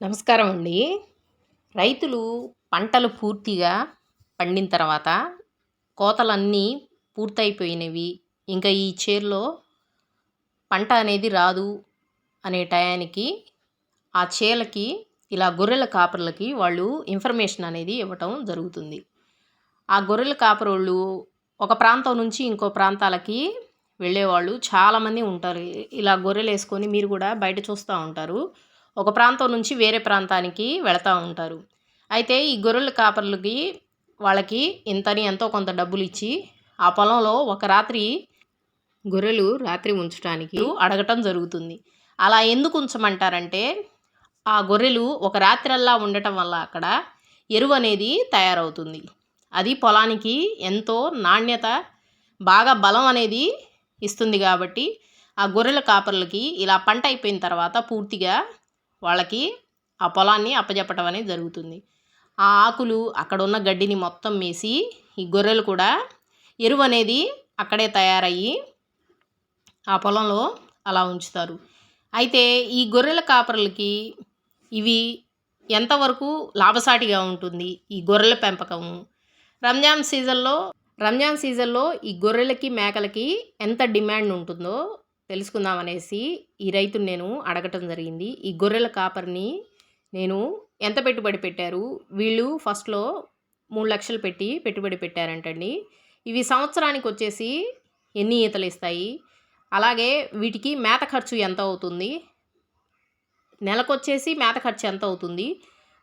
నమస్కారం అండి. రైతులు పంటలు పూర్తిగా పండిన తర్వాత కోతలన్నీ పూర్తయిపోయినవి. ఇంకా ఈ చేల్లో పంట అనేది రాదు అనే టయానికి ఆ చేలకి ఇలా గొర్రెల కాపర్లకి వాళ్ళు ఇన్ఫర్మేషన్ అనేది ఇవ్వటం జరుగుతుంది. ఆ గొర్రెల కాపరోళ్ళు ఒక ప్రాంతం నుంచి ఇంకో ప్రాంతాలకి వెళ్ళేవాళ్ళు చాలామంది ఉంటారు. ఇలా గొర్రెలు వేసుకొని మీరు కూడా బయట చూస్తూ ఉంటారు. ఒక ప్రాంతం నుంచి వేరే ప్రాంతానికి వెళతా ఉంటారు. అయితే ఈ గొర్రెల కాపర్లకి వాళ్ళకి ఇంతని ఎంతో కొంత డబ్బులు ఇచ్చి ఆ పొలంలో ఒక రాత్రి గొర్రెలు రాత్రి ఉంచడానికి అడగటం జరుగుతుంది. అలా ఎందుకు ఉంచమంటారంటే ఆ గొర్రెలు ఒక రాత్రల్లా ఉండటం వల్ల అక్కడ ఎరువు అనేది తయారవుతుంది. అది పొలానికి ఎంతో నాణ్యత బాగా బలం అనేది ఇస్తుంది కాబట్టి ఆ గొర్రెల కాపర్లకి ఇలా పంట అయిపోయిన తర్వాత పూర్తిగా వాళ్ళకి ఆ పొలాన్ని అప్పజెప్పటం అనేది జరుగుతుంది. ఆ ఆకులు అక్కడ ఉన్న గడ్డిని మొత్తం మేసి ఈ గొర్రెలు కూడా ఎరువు అనేది అక్కడే తయారయ్యి ఆ పొలంలో అలా ఉంచుతారు. అయితే ఈ గొర్రెల కాపరులకి ఇవి ఎంతవరకు లాభసాటిగా ఉంటుంది ఈ గొర్రెల పెంపకము రంజాన్ సీజన్లో రంజాన్ సీజన్లో ఈ గొర్రెలకి మేకలకి ఎంత డిమాండ్ ఉంటుందో తెలుసుకుందాం అనేసి ఈ రైతుని నేను అడగటం జరిగింది. ఈ గొర్రెల కాపర్ని నేను ఎంత పెట్టుబడి పెట్టారు? వీళ్ళు ఫస్ట్లో మూడు లక్షలు పెట్టి పెట్టుబడి పెట్టారంటండి. ఇవి సంవత్సరానికి వచ్చేసి ఎన్ని ఈతలు ఇస్తాయి? అలాగే వీటికి మేత ఖర్చు ఎంత అవుతుంది? నెలకొచ్చేసి మేత ఖర్చు ఎంత అవుతుంది?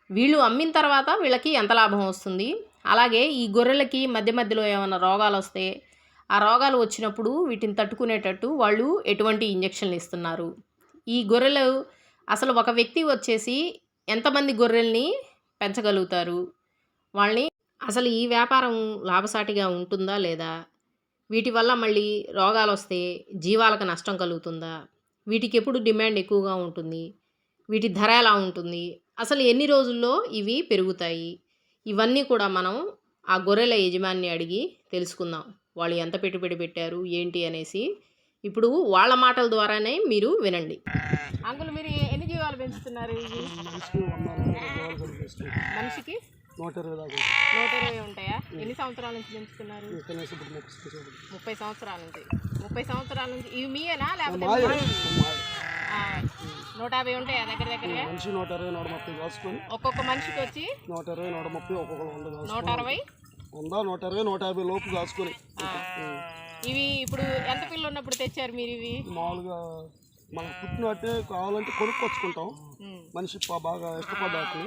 వీళ్ళు అమ్మిన తర్వాత వీళ్ళకి ఎంత లాభం వస్తుంది? అలాగే ఈ గొర్రెలకి మధ్య మధ్యలో ఏమైనా రోగాలు వస్తే ఆ రోగాలు వచ్చినప్పుడు వీటిని తట్టుకునేటట్టు వాళ్ళు ఎటువంటి ఇంజక్షన్లు ఇస్తున్నారు. ఈ గొర్రెలు అసలు ఒక వ్యక్తి వచ్చేసి ఎంతమంది గొర్రెల్ని పెంచగలుగుతారు? వాళ్ళని అసలు ఈ వ్యాపారం లాభసాటిగా ఉంటుందా లేదా? వీటి వల్ల మళ్ళీ రోగాలు వస్తే జీవాలకు నష్టం కలుగుతుందా? వీటికి ఎప్పుడు డిమాండ్ ఎక్కువగా ఉంటుంది? వీటి ధర ఎలా ఉంటుంది? అసలు ఎన్ని రోజుల్లో ఇవి పెరుగుతాయి? ఇవన్నీ కూడా మనం ఆ గొర్రెల యజమాని అడిగి తెలుసుకుందాం. వాళ్ళు ఎంత పెట్టుబడి పెట్టారు ఏంటి అనేసి ఇప్పుడు వాళ్ళ మాటల ద్వారానే మీరు వినండి. అంకుల్ మీరు ఎన్ని జీవాలు పెంచుతున్నారు ఇవి మనిషికి నూట ఇరవై దాకా నూట ఇరవై ఉంటాయా? ఎన్ని సంవత్సరాల నుంచి పెంచుతున్నారు? ముప్పై సంవత్సరాలు. నుంచి ముప్పై సంవత్సరాల నుంచి ఇవి మీయేనా లేకపోతే నూట యాభై ఉంటాయా దగ్గర దగ్గరగా? మనిషి నూట ఇరవై నూట ముప్పై కాసుకొని ఒక్కొక్క మనిషికి వచ్చి నూట ఇరవై నూట ముప్పై ఒక్కొక్కరు వంద నూట అరవై? వంద నూట ఇరవై నూట యాభై లోపు కాసుకొని. ఇవి ఇప్పుడు ఎంత పిల్లలు ఉన్నప్పుడు తెచ్చారు మీరు ఇవి? మామూలుగా మనకు పుట్టినట్టే కావాలంటే కొనుక్కొచ్చుకుంటాం. మనిషి పా- బాగా ఇష్టపడ్డాకి.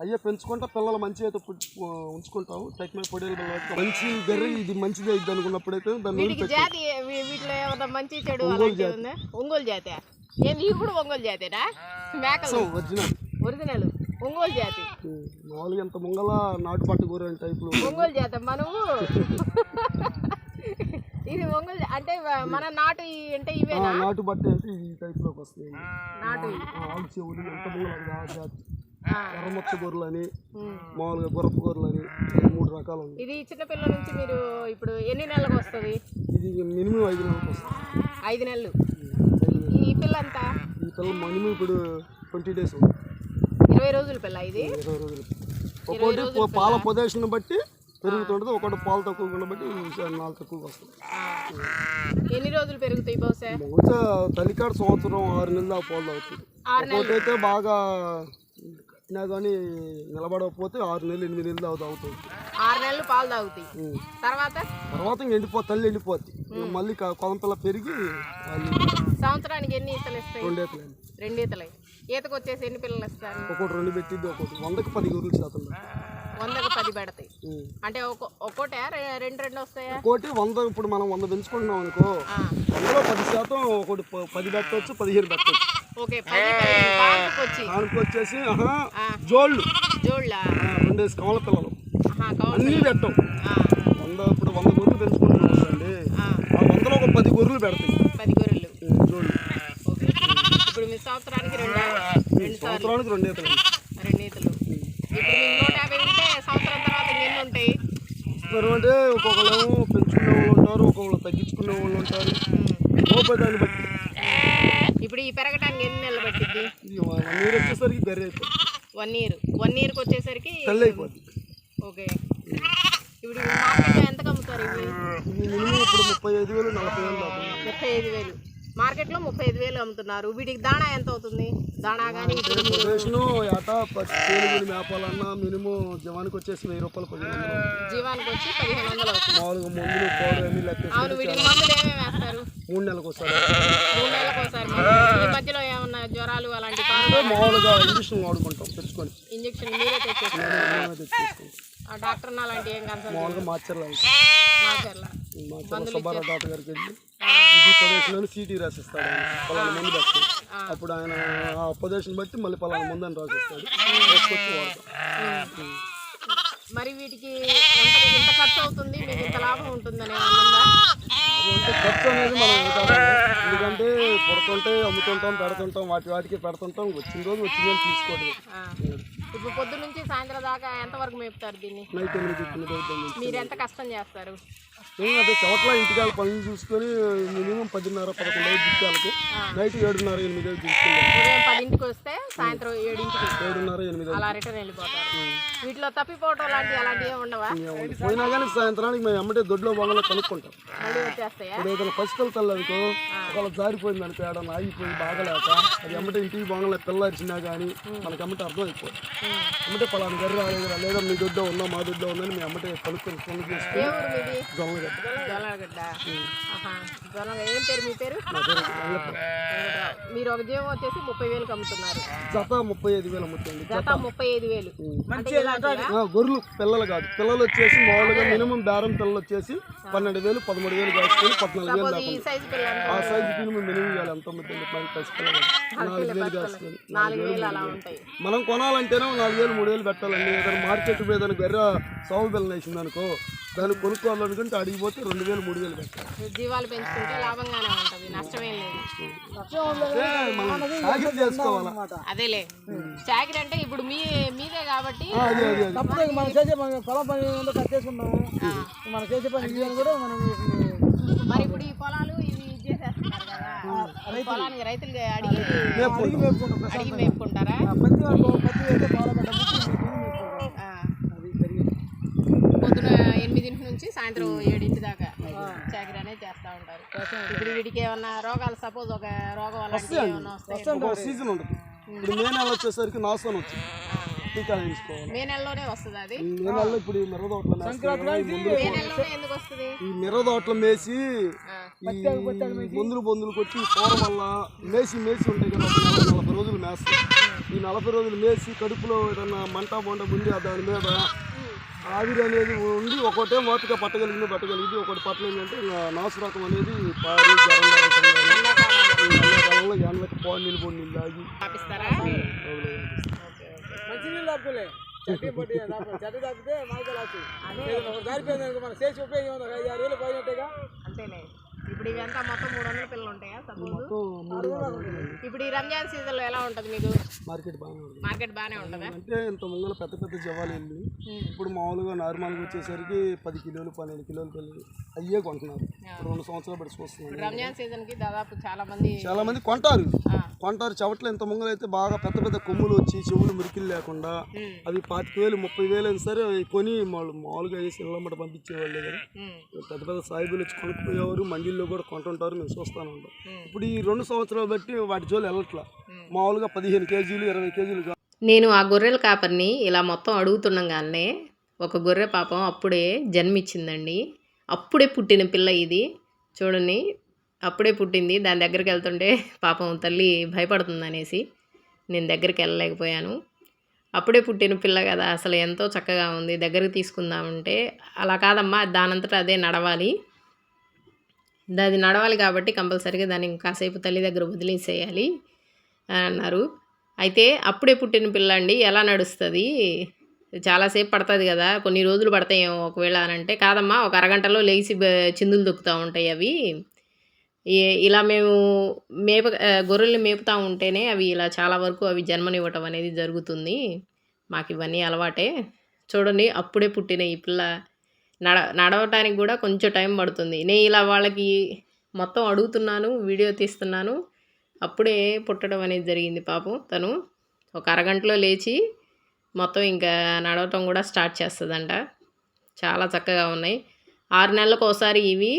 అయ్యే పెంచుకుంటా పిల్లలు మంచి అయితే పుట్- ఉంచుకుంటాం. తక్కిన పొడేలు పిల్లలు మంచి బెర్రీ ఇది మంచిది అయింది అనుకున్నప్పుడైతే దాన్ని వీటికి జాతి వీ- వీటిలో ఏమన్నా మంచి చెడు అలాంటివి ఉందా? ఒంగోలు జాతి ఏం ఇవి కూడా ఒంగోలు జాతేనా? మేకలు. ఒరిజినల్. ఒరిజినల్. ఒంగోలు జాతి. మామూలుగా ఎంత ముంగల నాటు పట్టు కూర టైపులో ఒంగోలు జాతి మనము. ఇది ఒంగోలు అంటే మన నాటు అంటే ఇవేనా? నాటు బట్టి అంటే ఈ టైప్లోకి వస్తాయి. నాటు. ఆవు చెవులు ఎంత ముంగల ఆ జాతి. ఎర్రమచ్చ గొర్రెలు అని ఉమ్. మామూలుగా గుర్రపు గొర్రెలు అని మూడు రకాలు ఇది చిన్నపిల్లల నుంచి మీరు ఇప్పుడు ఎన్ని నెలలకు వస్తుంది? ఇది మినిమం ఐదు నెలలకు వస్తుంది. ఐదు నెలలు. ఐదు నెలలు. ఈ పిల్ల అంతా ఈ పిల్ల మినిమం ఇప్పుడు ట్వంటీ డేస్ ఇరవై రోజుల పిల్ల ఇది. ఇరవై రోజులు పో- పాల ప్రదేశం బట్టి పెరుగుతుంటుంది ఒకటి పాలు తక్కువ బట్టి నాలుగు తక్కువగా వస్తుంది ఎన్ని రోజులు పెరుగుతాయి బహుశా? బహుశా తల్లికాడ సంవత్సరం ఆరు నెలలు పాలు ఒకటైతే బాగా కానీ నిలబడకపోతే ఆరు నెలలు ఎనిమిది నెలలు తాగుతుంది. ఆరు నెలలు పాలు తాగుతాయి. తర్వాత? తర్వాత ఇంక ఎండిపో తల్లి ఎండిపోద్ది. మళ్ళీ కొలంతల పెరిగి సంవత్సరానికి ఎన్ని ఈతలు ఇస్తాయి? రెండేతలు రెండు ఈతలు. ఈతకు వచ్చేసి ఎన్ని పిల్లలు ఇస్తారు ఒకటి రెండు పెట్టిద్ది ఒకటి వందకి పది గొర్రెలు శాతం వందకు పది పెడతాయి. అంటే ఒక్కో ఒక్కోటే రెండు రెండు వస్తాయా? ఒకటి వంద ఇప్పుడు మనం వంద పెంచుకుంటున్నాం అనుకో అందులో పది శాతం ఒకటి పది పెట్టవచ్చు పదిహేను పెట్టవచ్చు ఓకే దానికి వచ్చేసి. జోళ్ళు. జోళ్ళ? రెండేసి కమల పిల్లలు. అన్నీ పెట్టం. వంద ఇప్పుడు వంద గొర్రెలు పెంచుకుంటున్నాం అండి ఆ వందలో ఒక పది గొర్రెలు పెడతాయి పది గొర్రెలు ఉం, జోళ్ళు ఓకే ఇప్పుడు మీ సంవత్సరానికి రెండు రెండు సార్లు సంవత్సరానికి రెండు ఈతలు. రెండు ఈతలు. ఇప్పుడు మీకు నూట యాభై ఉంటే సంవత్సరం తర్వాత ఇంకెన్ని ఉంటాయి? మరి అంటే ఒక్కొక్కరేమో పెంచుకునే వాళ్ళు ఉంటారు ఒక్కొక్కరు తగ్గించుకునే వాళ్ళు ఉంటారు. లోపే దాన్ని బట్టి. ఇప్పుడు ఈ పెరగటానికి ఎన్ని నెలలు పట్టింది వన్ ఇయర్ వచ్చేసరికి బెర్రీ అయిపోతుంది వన్ ఇయర్. వన్ ఇయర్కి వచ్చేసరికి తెల్ల అయిపోద్ది ఓకే. ఇప్పుడు మార్కెట్లో ఎంత ఇవి? మినిమం ఇప్పుడు ముప్పై ఐదు వేలు నలభై వేలు. ముప్పై ఐదు వేలు. మార్కెట్లో ముప్పై ఐదు వేలు అమ్ముతున్నారు. వీటికి దాణా ఎంత అవుతుంది దాణా కానీ మేపాలన్నా మినిమం జవానికి వచ్చేసి వెయ్యి రూపాయలు. జీవానికి వచ్చి పదిహేను వందలు అవుతుంది. మామూలుగా మందులు అవును వీటికి మందులు ఏమేమి వేస్తారు? మూడు నెలలకు ఒకసారి. మూడు నెలలకు ఒకసారి. ఈ మధ్యలో ఏమన్నా జ్వరాలు అలాంటి మామూలుగా ఇంజక్షన్ వాడుకుంటాం తెచ్చుకొని. ఇంజక్షన్ మీరే ఆ డాక్టర్ అలాంటి ఏం మామూలుగా మాచర్ల మార్చర్ల సుబ్బారావు డాక్టర్ గారికి వెళ్ళి ఉపదేశంలో సీటీ రాసిస్తాడు. పలానా మందు పెట్టి అప్పుడు ఆయన ఆ ఉపదేశం బట్టి మళ్ళీ పలానా మందు అని రాసిస్తాడు వేసుకొచ్చి వాడతాం మరి వీటికి ఎంత ఖర్చు అవుతుంది? మీకు ఇంత లాభం ఉంటుందని ఖర్చు అనేది మనం ఎందుకంటే పుడుతుంటే అమ్ముతుంటాం పెడుతుంటాం వాటి వాటికి పెడుతుంటాం. వచ్చిన రోజు వచ్చిందని తీసుకోవడం ఆ. ఇప్పుడు పొద్దు నుంచి సాయంత్రం దాకా ఎంతవరకు మేపుతారు దీన్ని? నైట్ ఎనిమిది మీరు ఎంత కష్టం చేస్తారు? అదే చవట్ల ఇంటికాల పనులు చూసుకొని మినిమం పదిన్నర పదకొండు ఐదు దిక్కాలకి నైట్ ఏడున్నర ఎనిమిది ఐదు తీసుకెళ్ళాం ఉదయం పదింటికి వస్తే సాయంత్రం ఏడింటికి. ఏడున్నర ఎనిమిది అలా రిటర్న్ వెళ్ళిపోతారు. వీటిలో తప్పిపోవటం లాంటివి అలాంటివి ఏమి ఉండవా? పోయినా కానీ సాయంత్రానికి మేము ఎమ్మటే దొడ్లో బాగా కనుక్కుంటాం. మళ్ళీ వచ్చేస్తాయా? ఇప్పుడు ఏదైనా పసికలు తల్లనుకో ఒకవేళ జారిపోయింది అనుకో ఏడన్నా ఆగిపోయి బాగలేక అది ఎమ్మటే ఇంటికి బాగా పిల్ల అరిచినా కానీ మనకి ఎమ్మటే అర్థం అయిపోతుంది ఎమ్మటే పలానా గర్రె రాలేదురా లేదా మీ దొడ్డ ఉందా మా దొడ్డ ఉందని మేము ఎమ్మటే కనుక్కొని ఫోన్ చేసుకొని ఏ ఊరు మీది దొంగగడ్డ జొన్నగడ్డ ఆహా. జొన్న ఏం పేరు మీ పేరు. మీరు ఒక జీవం వచ్చేసి ముప్పై వేలకు అమ్ముతున్నారు. జత ముప్పై ఐదు వేలు అమ్ముతుంది. జత ముప్పై ఐదు వేలు. అంటే గొర్రెలు పిల్లలు కాదు. పిల్లలు వచ్చేసి మామూలుగా మినిమం బేరం పిల్లలు వచ్చేసి పన్నెండు వేలు పదమూడు వేలు కాసుకొని పద్నాలుగు వేలు? ఆ సైజు మినిమం మినిమం ఇవ్వాలి. ఎంత ఉంటుంది పది పసి పిల్లలు నాలుగు వేలు కాసుకొని నాలుగు వేలు అలా ఉంటాయి. మనం నాలుగు వేలు మూడు వేలు పెట్టాలండి. ఏదైనా మార్కెట్ ఏదైనా గర్ర సాగు పిల్లలు వేసింది అనుకో దాన్ని కొనుక్కోవాలనుకుంటే అడిగిపోతే రెండు వేలు మూడు వేలు పెట్టాలి జీవాలు పెంచుకుంటే లాభంగానే ఉంటది నష్టమేం లేదు. చేసుకోవాలా? అదేలే. చాకరీ అంటే ఇప్పుడు మీ మీదే కాబట్టి మనం చేసే పని పొలం పని ఉందో కట్టేసుకున్నాము మనం చేసే పని కూడా మనం మరి ఇప్పుడు ఈ పొలాలు ఇవి పొలానికి రైతులు అడిగి అడిగి మేపుకుంటారా? పొద్దున ఎనిమిదింటి నుంచి సాయంత్రం ఏడింటి దాకా చాకరీ అనేది చేస్తూ ఉంటారు. ఇప్పుడు వీటికి ఏమన్నా రోగాలు సపోజ్ ఒక రోగం అలాంటివి ఏమన్నా వస్తాయి ఒక సీజన్ ఉంటుంది. ఇప్పుడు మే నెల వచ్చేసరికి నాశనం వచ్చింది. మే నెలలోనే వస్తుంది అది? మే నెలలో ఇప్పుడు మిరదోట్ల మే నెలలోనే ఎందుకు వస్తుంది? ఈ మిరదోట్ల మేసి బొందులు కొట్టి కూర వల్ల మేసి మేసి ఉంటాయి కదా నలభై రోజులు మేస్తాయి ఈ నలభై రోజులు మేసి కడుపులో ఏదన్నా మంట బొండ ఆ దాని మీద ఆవిరి అనేది ఉండి ఒకటే మోతగా పట్టగలిగింది పట్టగలిగింది. ఒకటి పట్టలేదంటే ఇంకా నాసు రకం అనేది పారి ఎండాకాలంలో ఎండలకు పోని నీళ్ళు పోని నీళ్ళు తాగి. పాపిస్తారా ఇప్పుడు ఇవంతా మొత్తం మూడు వందల పిల్లలు ఉంటాయా సపోజ్ ఇప్పుడు ఈ రంజాన్ సీజన్లో ఎలా ఉంటుంది మీకు? మార్కెట్ బాగానే ఉంటుంది. మార్కెట్ బాగానే ఉంటుందా? అంటే ఇంత ముంగల పెద్ద పెద్ద జవాలు వెళ్ళి ఇప్పుడు మామూలుగా నార్మల్గా వచ్చేసరికి పది కిలోలు పన్నెండు కిలోలు పిల్లలు అయ్యే కొంటున్నారు. రెండు సంవత్సరాలు పెట్టి చూస్తున్నాను రంజాన్ సీజన్కి దాదాపు చాలా మంది చాలా మంది కొంటారు. కొంటారు. చెవట్లు ఇంత ముంగలు అయితే బాగా పెద్ద పెద్ద కొమ్ములు వచ్చి చెవులు మురికిలు లేకుండా. అవి పాతిక వేలు ముప్పై వేలు అయినా సరే అవి కొని వాళ్ళు మామూలుగా వేసి ఇళ్ళమ్మట పంపించేవాళ్ళు. పెద్ద పెద్ద సాయిబులు వచ్చి కొనుక్కుపోయేవారు మండీల్లో కూడా కొంటుంటారు మేము చూస్తాను ఉంటాం. ఇప్పుడు ఈ రెండు సంవత్సరాలు బట్టి వాటి జోలు వెళ్ళట్లా. మామూలుగా పదిహేను కేజీలు ఇరవై కేజీలు నేను ఆ గొర్రెల కాపర్ని ఇలా మొత్తం అడుగుతుండగానే ఒక గొర్రె పాపం అప్పుడే జన్మించిందండి అప్పుడే పుట్టిన పిల్ల ఇది. చూడండి అప్పుడే పుట్టింది. దాని దగ్గరికి వెళ్తుంటే పాపం తల్లి భయపడుతుంది అనేసి నేను దగ్గరికి వెళ్ళలేకపోయాను. అప్పుడే పుట్టిన పిల్ల కదా అసలు ఎంతో చక్కగా ఉంది. దగ్గరికి తీసుకుందామంటే అలా కాదమ్మా దానంతటా అదే నడవాలి. అది నడవాలి కాబట్టి కంపల్సరీగా దాన్ని కాసేపు తల్లి దగ్గర వదిలేసేయాలి అని అన్నారు. అయితే అప్పుడే పుట్టిన పిల్ల అండి ఎలా నడుస్తుంది? చాలాసేపు పడుతుంది కదా కొన్ని రోజులు పడతాయేమో ఒకవేళ అని అంటే కాదమ్మా ఒక అరగంటలో లేచి చిందులు దొక్కుతూ ఉంటాయి అవి. ఇలా మేము మేప గొర్రెల్ని మేపుతూ ఉంటేనే అవి ఇలా చాలా వరకు అవి జన్మనివ్వటం అనేది జరుగుతుంది. మాకు ఇవన్నీ అలవాటే. చూడండి అప్పుడే పుట్టిన ఈ పిల్ల నడ నడవటానికి కూడా కొంచెం టైం పడుతుంది. నేను ఇలా వాళ్ళకి మొత్తం అడుగుతున్నాను వీడియో తీస్తున్నాను. అప్పుడే పుట్టడం అనేది జరిగింది పాపం. తను ఒక అరగంటలో లేచి మొత్తం ఇంకా నడవటం కూడా స్టార్ట్ చేస్తుందంట. చాలా చక్కగా ఉన్నాయి. ఆరు నెలలకు ఒకసారి ఇవి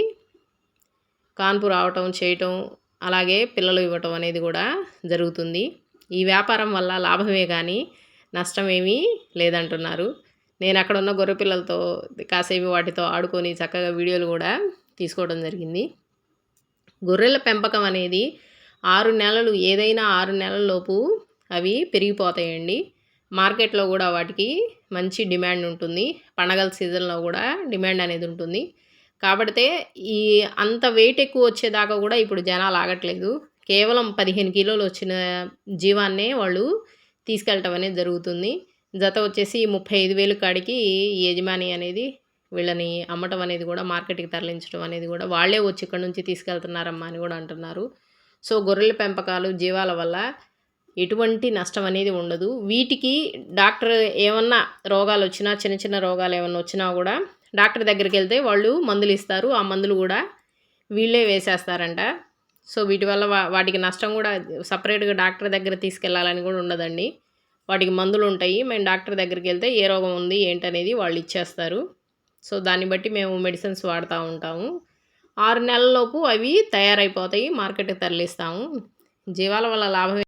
కాన్పు రావటం చేయటం అలాగే పిల్లలు ఇవ్వటం అనేది కూడా జరుగుతుంది. ఈ వ్యాపారం వల్ల లాభమే కానీ నష్టమేమీ లేదంటున్నారు. నేను అక్కడ ఉన్న గొర్రె పిల్లలతో కాసేపు వాటితో ఆడుకొని చక్కగా వీడియోలు కూడా తీసుకోవడం జరిగింది. గొర్రెల పెంపకం అనేది ఆరు నెలలు ఏదైనా ఆరు నెలల లోపు అవి పెరిగిపోతాయండి. మార్కెట్లో కూడా వాటికి మంచి డిమాండ్ ఉంటుంది. పండగల సీజన్లో కూడా డిమాండ్ అనేది ఉంటుంది. కాబట్టి ఈ అంత వెయిట్ ఎక్కువ వచ్చేదాకా కూడా ఇప్పుడు జనాలు ఆగట్లేదు. కేవలం పదిహేను కిలోలు వచ్చిన జీవాన్నే వాళ్ళు తీసుకెళ్ళటం అనేది జరుగుతుంది. జత వచ్చేసి ముప్పై ఐదు వేలు కాడికి యజమాని అనేది వీళ్ళని అమ్మటం అనేది కూడా మార్కెట్కి తరలించడం అనేది కూడా వాళ్ళే వచ్చి ఇక్కడ నుంచి తీసుకెళ్తున్నారమ్మా అని కూడా అంటున్నారు. సో గొర్రెల పెంపకాలు జీవాల వల్ల ఎటువంటి నష్టం అనేది ఉండదు. వీటికి డాక్టర్ ఏమన్నా రోగాలు వచ్చినా చిన్న చిన్న రోగాలు ఏమన్నా వచ్చినా కూడా డాక్టర్ దగ్గరికి వెళ్తే వాళ్ళు మందులు ఇస్తారు. ఆ మందులు కూడా వీళ్ళే వేసేస్తారంట. సో వీటి వల్ల వా- వాటికి నష్టం కూడా సపరేట్గా డాక్టర్ దగ్గర తీసుకెళ్ళాలని కూడా ఉండదండి. వాటికి మందులు ఉంటాయి. మేము డాక్టర్ దగ్గరికి వెళ్తే ఏ రోగం ఉంది ఏంటనేది వాళ్ళు ఇచ్చేస్తారు. సో దాన్ని బట్టి మేము మెడిసిన్స్ వాడుతూ ఉంటాము. ఆరు నెలలలోపు అవి తయారైపోతాయి మార్కెట్కి తరలిస్తాము. జీవాల వల్ల లాభం